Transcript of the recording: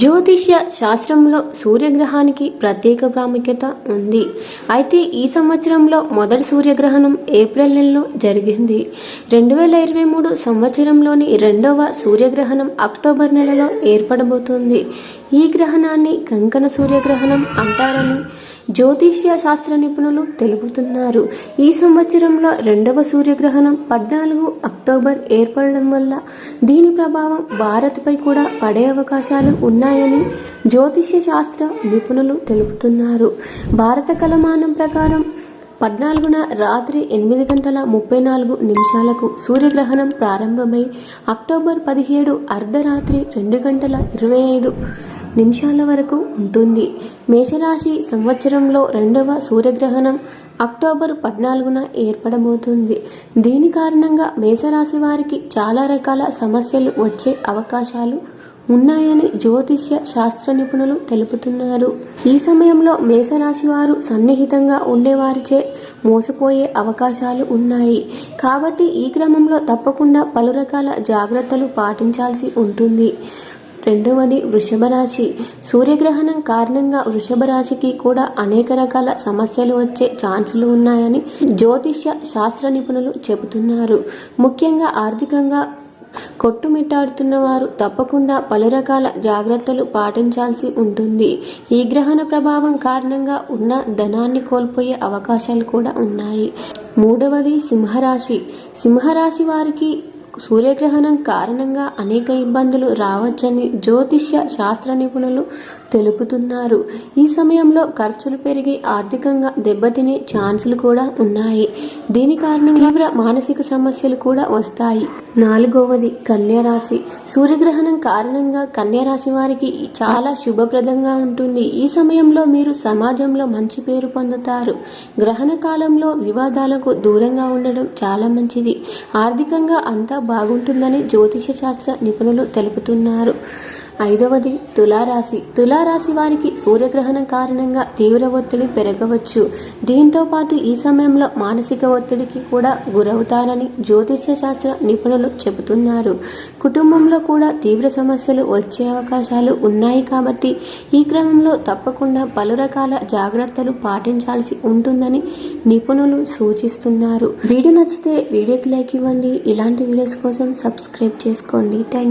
జ్యోతిష్య శాస్త్రంలో సూర్యగ్రహానికి ప్రత్యేక ప్రాముఖ్యత ఉంది. అయితే ఈ సంవత్సరంలో మొదటి సూర్యగ్రహణం ఏప్రిల్ నెలలో జరిగింది. రెండు వేల ఇరవై మూడు సంవత్సరంలోని రెండవ సూర్యగ్రహణం అక్టోబర్ నెలలో ఏర్పడబోతోంది. ఈ గ్రహణాన్ని కంకణ సూర్యగ్రహణం అంటారని జ్యోతిష్య శాస్త్ర నిపుణులు తెలుపుతున్నారు. ఈ సంవత్సరంలో రెండవ సూర్యగ్రహణం పద్నాలుగు అక్టోబర్ ఏర్పడడం వల్ల దీని ప్రభావం భారత్పై కూడా పడే అవకాశాలు ఉన్నాయని జ్యోతిష్య శాస్త్ర నిపుణులు తెలుపుతున్నారు. భారత కలమానం ప్రకారం పద్నాలుగున రాత్రి ఎనిమిది గంటల ముప్పై నాలుగు నిమిషాలకు సూర్యగ్రహణం ప్రారంభమై అక్టోబర్ పదిహేడు అర్ధరాత్రి రెండు గంటల ఇరవై ఐదు నిమిషాల వరకు ఉంటుంది. మేషరాశి సంవత్సరంలో రెండవ సూర్యగ్రహణం అక్టోబర్ పద్నాలుగున ఏర్పడబోతుంది. దీని కారణంగా మేషరాశి వారికి చాలా రకాల సమస్యలు వచ్చే అవకాశాలు ఉన్నాయని జ్యోతిష్య శాస్త్ర నిపుణులు తెలుపుతున్నారు. ఈ సమయంలో మేషరాశి వారు సన్నిహితంగా ఉండేవారిచే మోసపోయే అవకాశాలు ఉన్నాయి. కాబట్టి ఈ క్రమంలో తప్పకుండా పలు రకాల జాగ్రత్తలు పాటించాల్సి ఉంటుంది. రెండవది వృషభ రాశి సూర్యగ్రహణం కారణంగా వృషభ రాశికి కూడా అనేక రకాల సమస్యలు వచ్చే ఛాన్సులు ఉన్నాయని జ్యోతిష్య శాస్త్ర నిపుణులు చెబుతున్నారు. ముఖ్యంగా ఆర్థికంగా కొట్టుమిట్టాడుతున్న వారు తప్పకుండా పలు రకాల జాగ్రత్తలు పాటించాల్సి ఉంటుంది. ఈ గ్రహణ ప్రభావం కారణంగా ఉన్న ధనాన్ని కోల్పోయే అవకాశాలు కూడా ఉన్నాయి. మూడవది సింహరాశి. సింహరాశి వారికి సూర్యగ్రహణం కారణంగా అనేక ఇబ్బందులు రావచ్చని జ్యోతిష్య శాస్త్ర నిపుణులు తెలుపుతున్నారు. ఈ సమయంలో ఖర్చులు పెరిగి ఆర్థికంగా దెబ్బతినే ఛాన్సులు కూడా ఉన్నాయి. దీని కారణంగా తీవ్ర మానసిక సమస్యలు కూడా వస్తాయి. నాలుగవది కన్యారాశి. సూర్యగ్రహణం కారణంగా కన్యారాశి వారికి చాలా శుభప్రదంగా ఉంటుంది. ఈ సమయంలో మీరు సమాజంలో మంచి పేరు పొందుతారు. గ్రహణ కాలంలో వివాదాలకు దూరంగా ఉండడం చాలా మంచిది. ఆర్థికంగా అంతా బాగుంటుందని జ్యోతిష శాస్త్ర నిపుణులు తెలుపుతున్నారు. ఐదవది తులారాశి. తులారాశి వారికి సూర్యగ్రహణం కారణంగా తీవ్ర ఒత్తిడి పెరగవచ్చు. దీంతో పాటు ఈ సమయంలో మానసిక ఒత్తిడికి కూడా గురవుతారని జ్యోతిష్య శాస్త్ర నిపుణులు చెబుతున్నారు. కుటుంబంలో కూడా తీవ్ర సమస్యలు వచ్చే అవకాశాలు ఉన్నాయి కాబట్టి ఈ క్రమంలో తప్పకుండా పలు రకాల జాగ్రత్తలు పాటించాల్సి ఉంటుందని నిపుణులు సూచిస్తున్నారు. వీడియో నచ్చితే వీడియోకి లైక్ ఇవ్వండి. ఇలాంటి వీడియోస్ కోసం సబ్స్క్రైబ్ చేసుకోండి. థ్యాంక్